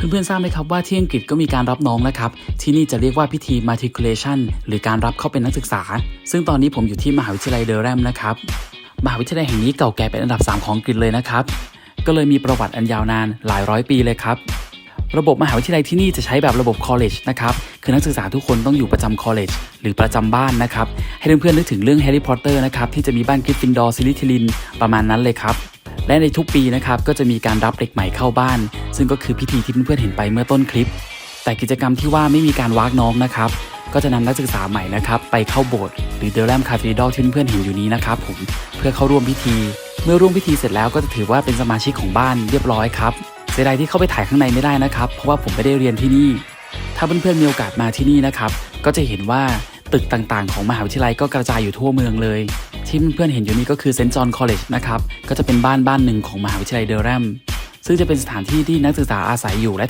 เพื่อนๆทราบไหมครับว่าที่อังกฤษก็มีการรับน้องนะครับ ที่นี่จะเรียกว่าพิธี matriculation หรือการรับเข้าเป็นนักศึกษา ซึ่งตอนนี้ผมอยู่ที่มหาวิทยาลัยเดอร์แรมนะครับ มหาวิทยาลัยแห่งนี้เก่าแก่เป็นอันดับ 3 ของอังกฤษเลยนะครับ ก็เลยมีประวัติอันยาวนานหลายร้อยปีเลยครับ ระบบมหาวิทยาลัยที่นี่จะใช้แบบระบบ college นะครับ คือนักศึกษาทุกคนต้องอยู่ประจำ college หรือประจำบ้านนะครับ ให้เพื่อนๆนึกถึงเรื่องแฮร์รี่พอตเตอร์นะครับที่จะมีบ้านกริฟฟินดอร์ซิลิทิลินประมาณนั้นเลยครับ และในทุกปีนะครับก็จะมีการรับเด็กใหม่เข้าบ้าน ซึ่งก็คือพิธีที่เพื่อนๆเห็นไปเมื่อต้นคลิป แต่กิจกรรมที่ว่าไม่มีการวากน้องนะครับก็จะนำนักศึกษาใหม่นะครับไปเข้าโบสถ์หรือเดลแรมคาฟีดอลที่เพื่อนๆเห็นอยู่นี้นะครับผมเพื่อเข้าร่วมพิธี เมื่อร่วมพิธีเสร็จแล้วก็จะถือว่าเป็นสมาชิกของบ้านเรียบร้อยครับเสียดายที่เข้าไปถ่ายข้างในไม่ได้นะครับ เพราะว่าผมไม่ได้เรียนที่นี่ ถ้าเพื่อนๆมีโอกาสมาที่นี่นะครับก็จะเห็นว่า ตึกต่างๆ ของมหาวิทยาลัยก็กระจายอยู่ทั่วเมืองเลย ที่เพื่อนๆเห็นอยู่นี้ก็คือเซนต์จอห์นคอลเลจนะครับ ก็จะเป็นบ้านบ้านหนึ่งของมหาวิทยาลัยเดอร์แรม ซึ่งจะเป็นสถานที่ที่นักศึกษาอาศัยอยู่และ